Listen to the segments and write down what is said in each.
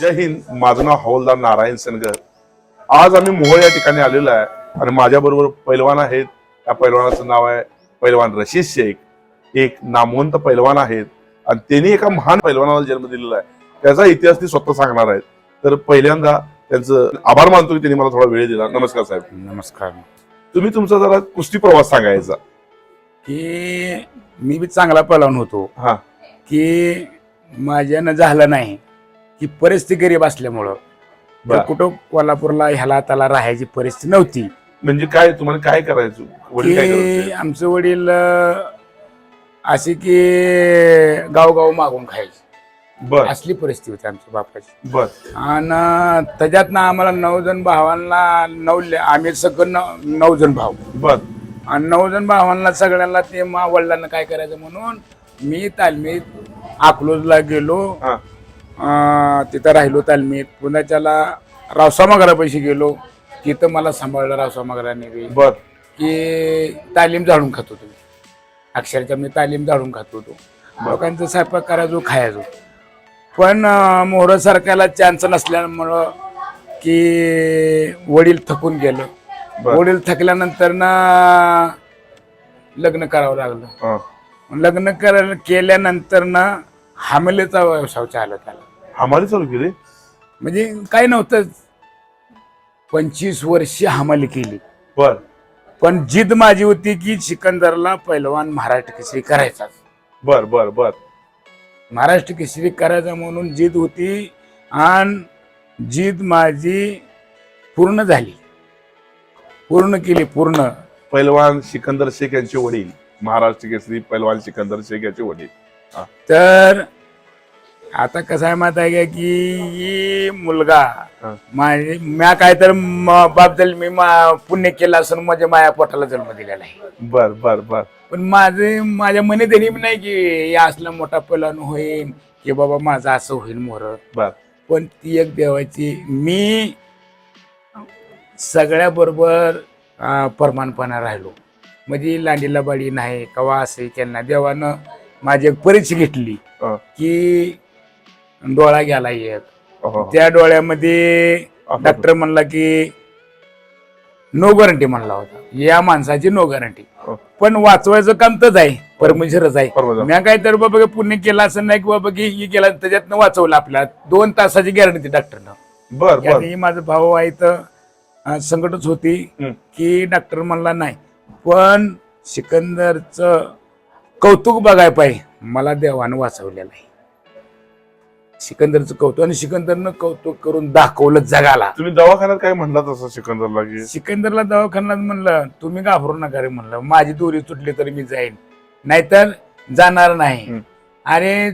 जय हिंद माझं नाव हवलदार नारायण सेनगर. आज आम्ही मोहोळ या ठिकाणी आलेलो आहे आणि माझ्या बरोबर पैलवान आहेत. त्या पैलवानाचं नाव आहे पैलवान रशीद शेख. एक नामवंत पैलवान आहेत आणि त्यांनी एका महान पैलवानाला जन्म दिलेला आहे. त्याचा इतिहास ते स्वतः सांगणार आहेत. तर पहिल्यांदा त्यांचं आभार मानतो की त्यांनी मला थोडा वेळ दिला. नमस्कार साहेब. नमस्कार. तुम्ही तुमचा जरा कुस्ती प्रवास सांगायचा. की मी बी चांगला पळवून होतो. हा. की माझ्यानं झालं नाही. की परिस्थिती गरीब असल्यामुळं. बर. तर कुठं कोल्हापूरला ह्याला त्याला राहायची परिस्थिती नव्हती. म्हणजे काय तुम्हाला काय करायचं? वडील काय की करायचे आमचे वडील अं, असे की गावगाव मागून खायचे. बर. असली परिस्थिती होती आमच्या बापाची. बर. आणि त्याच्यातनं आम्हाला नऊ जण भावांना नऊ ले- आम्ही सगळं नऊ- नऊ जण भाऊ. बर. आणि नऊ जण भावांना सगळ्यांना ते मा वडिलांना काय करायचं म्हणून मी तालमीत अकलूजला गेलो. हा. तिथं राहिलो तालमीत. पुन्हा त्याला रावसामागरापाशी गेलो. तिथं मला सांभाळलं रावसामागराने बी. बर. की तालीम झाडून खात होतो. मी. अक्षरशः मी तालीम झाडून खात होतो. लोकांचा स्वयंपाक करायचो खायचो. पण अं, मोहरं सरकारला चान्स नसल्यामुळं की वडील थकून गेलं. बर. वडील थकल्यानंतर ना लग्न करावं लागलं. हा. लग्न करायला केल्यानंतर ना हमेलीचा व्यवसाय चालत आला हमाली चालू केली? म्हणजे काय नव्हतं पंचवीस वर्ष हमाली केली. बर. पण जिद माझी होती की सिकंदरला पैलवान महाराष्ट्र केसरी करायचा. बर बर बर. महाराष्ट्र केसरी करायचा म्हणून जिद होती आणि जिद माझी पूर्ण झाली. पूर्ण केली पूर्ण. पैलवान सिकंदर शेख यांचे वडील. महाराष्ट्र केसरी पैलवान सिकंदर शेख यांचे वडील. तर आता कसं आहे माहीत आहे का की मुलगा. माझे म्या काय तर म- बाप मी मा- पुण्य केलं असून माझ्या माया पोटाला जन्म दिलेला आहे. बर बर बर. पण माझे माझ्या मनी तरी नाही की या असला मोठा पलन होईल की बाबा माझं असं होईल मोर. बर. पण ती एक देवाची मी सगळ्या बरोबर परमानपणा राहिलो. म्हणजे लांडीला बाडी नाही कवा असे त्यांना देवानं माझी एक परीक्षा घेतली हा. की डोळा गेला एक अहो. त्या डोळ्यामध्ये डॉक्टर म्हणला की नो गॅरंटी म्हणला होता या माणसाची नो गॅरंटी हो. पण वाचवायचं काम तच आहे परमेश्वरच आहे परमेश्वर. मी काय तर बाबा पुण्य केलं असं नाही की बाबा की हे केला त्याच्यातनं वाचवलं आपल्याला दोन तासाची गॅरंटी डॉक्टरनं बर बर यातही माझा भाऊ आहे तर अं, संकटच होती. की डॉक्टर म्हणला नाही पण सिकंदरचं कौतुक बघाय पाहिजे. मला देवानं वाचवलेलं आहे. सिकंदरचं कौतुक आणि सिकंदरनं कौतुक करून दाखवलं जगाला. तुम्ही दवाखान्यात काय म्हणला तसं सिकंदरला की? सिकंदरला दवाखान्यात म्हणलं तुम्ही घाबरू नका रे म्हणलं. माझी दोरी तुटली तरी मी जाईन. नाहीतर जाणार नाही. अरे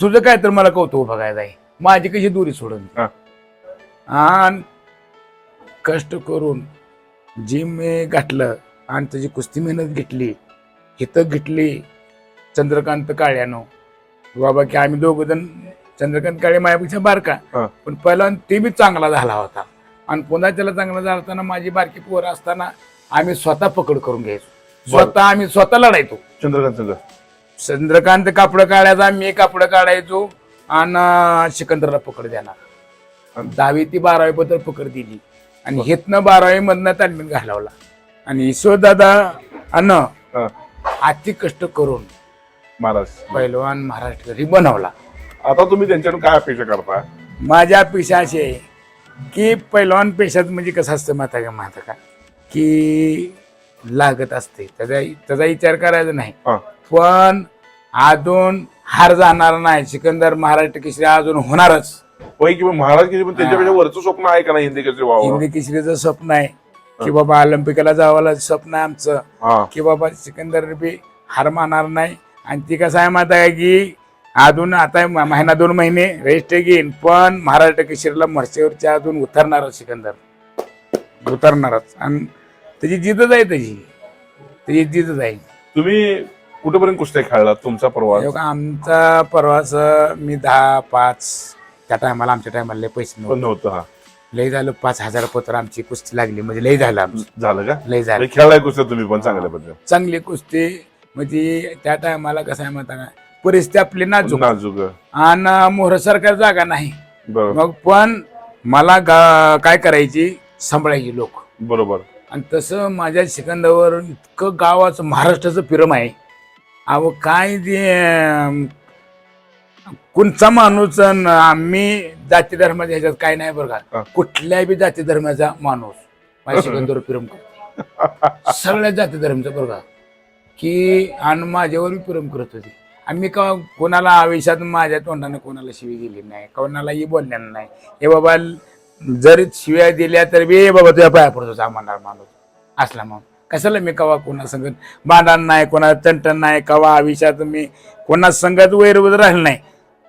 तुझं काय तर मला कौतुक बघायचं आहे. माझी कशी दोरी सोडून हा. आणि कष्ट करून जिम मी गाठलं आणि त्याची कुस्ती मेहनत घेतली. हिथं घेतली चंद्रकांत काळ्यानो. बाबा की आम्ही दोघं जण चंद्रकांत काळे माझ्यापेक्षा बारका. हा. पण पहिला ते बी चांगला झाला होता. आणि पुन्हा त्याला चांगला झाला असताना माझी बारकी पोरं असताना आम्ही स्वतः पकड करून घ्यायचो. स्वतः आम्ही स्वतः लढायचो. चंद्रकांत चंद्रकांत कापड काढायचा मी कापड काढायचो आणि सिकंदरला पकड देणार. दहावी ती बारावी बद्दल पकड दिली. आणि हेतनं बारावी मधनं तालमीत घालवला. आणि ईश्वरदादा अन्न हा. अति कष्ट करून महाराज. पैलवान महाराष्ट्र बनवला. आता तुम्ही त्यांच्याकडून काय अपेक्षा करता? माझ्या पेशा अशी आहे की पैलवान पेशात म्हणजे कसं असतं माता का माता का? की लागत असते. त्याचा त्याचा विचार करायचा नाही. हा. पण अजून हार जाणार नाही. सिकंदर महाराष्ट्र केसरी अजून होणारच. होय महाराज किती? पण त्यांच्यापेक्षा वरचं स्वप्न आहे का नाही हिंदी केसरी व्हावं हिंदी केसरीचं स्वप्न आहे. की बाबा ऑलिम्पिकला जावाला स्वप्न आहे आमचं. की बाबा सिकंदर बी हार मानणार नाही. आणि ती कसं आहे माहिती आहे की अजून आता महिना दोन महिने रेस्ट घेईन पण महाराष्ट्र केसरीला मरसेवरच्या अजून उतरणारच सिकंदर. उतरणारच. आणि त्याची जिद्दच आहे त्याची. त्याची जिद्दच आहे. तुम्ही कुठेपर्यंत कुस्त्या खेळलात तुमचा प्रवास? आमचा प्रवास मी दहा पाच त्या टायमाला आमच्या टायमाला पैसे नव्हते. लय झालं पाच हजार पत्र आमची कुस्ती लागली म्हणजे लय झालं आमचं. झालं का? लय झालं. म्हणजे खेळलाय कुस्त्या तुम्ही पण चांगल्या पद्धतीने चांगली कुस्ती म्हणजे त्या टायमाला कसं आहे म्हणता का? परिस्थिती आपली नाजूक. नाजूक. आणि मोहर सरकार जागा नाही. बरोबर. मग पण मला गा काय करायची? सांभाळायची लोक. बरोबर. आणि तसं माझ्या सेकंदावर इतकं गावाचं महाराष्ट्राचं पिरम आहे. अहो काय ते अं, कोणचा माणूस अन आम्ही जाती धर्माच्या ह्याच्यात काय नाही बरं हा. का कुठल्याही बी जाती धर्माचा माणूस माझ्या पिरम करतो. सगळ्या जाती धर्माचा बरं का. की आणि माझ्यावर बी प्रेम करत होती. आम्ही का कोणाला आयुष्यात माझ्या तोंडाने कोणाला शिवी दिली नाही कोणालाही बोललेलं नाही. हे बाबा जर शिव्या दिल्या तर बी "ए बाबा तुझ्या पाया पडतो सामानार माणूस. असला म्हणून कशाला मी कवा कोणा संगत भांडण नाही कोणा तंटण नाही कवा आयुष्यात मी कोणा संगत वैरवत राहिलं नाही.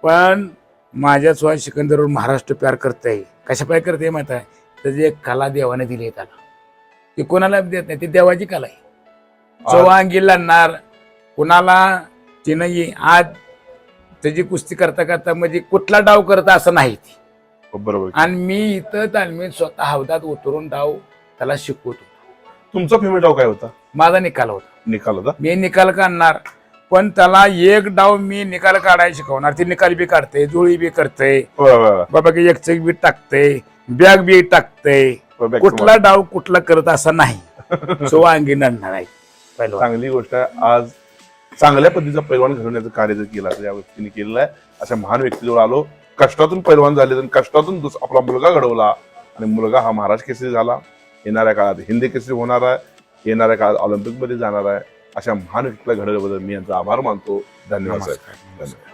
पण माझ्या स्वतः सिकंदरवर महाराष्ट्र प्यार करतंय. कशा पाय करते माहिती आहे? त्याची एक कला देवाने दिली आहे त्याला. ती कोणाला देत नाही ती देवाची कला आहे. चव्हांगी लढणार कुणाला तिनं आज त्याची कुस्ती करता करता म्हणजे कुठला डाव करता असं नाही ती. बरोबर. आणि मी इथं तालमीत स्वतः हौदात उतरून डाव त्याला शिकवतो तुमचा फेवरेट डाव काय होता? माझा निकाल होता. निकाल होता? मी निकाल काढणार. पण त्याला एक डाव मी निकाल काढायला शिकवणार. ती निकाल बी काढते जुळी बी करते. बाबा की एक चेक बी टाकते बॅग बी टाकते. कुठला डाव कुठला करत असा नाही. सो अंगी पहिलं चांगली गोष्ट आज चांगल्या पद्धतीचा पैलवान घडवण्याचं कार्य जर केलं या व्यक्तीने केलेलं आहे अशा महान व्यक्तीजवळ आलो कष्टातून पैलवान झाले तर कष्टातून आपला मुलगा घडवला आणि मुलगा हा महाराष्ट्र केसरी झाला. येणाऱ्या काळात हिंदी केसरी होणार आहे. येणाऱ्या काळात ऑलिम्पिकमध्ये जाणार आहे. अशा महान व्यक्तीला घडवल्याबद्दल मी यांचा आभार मानतो. धन्यवाद साहेब. धन्यवाद.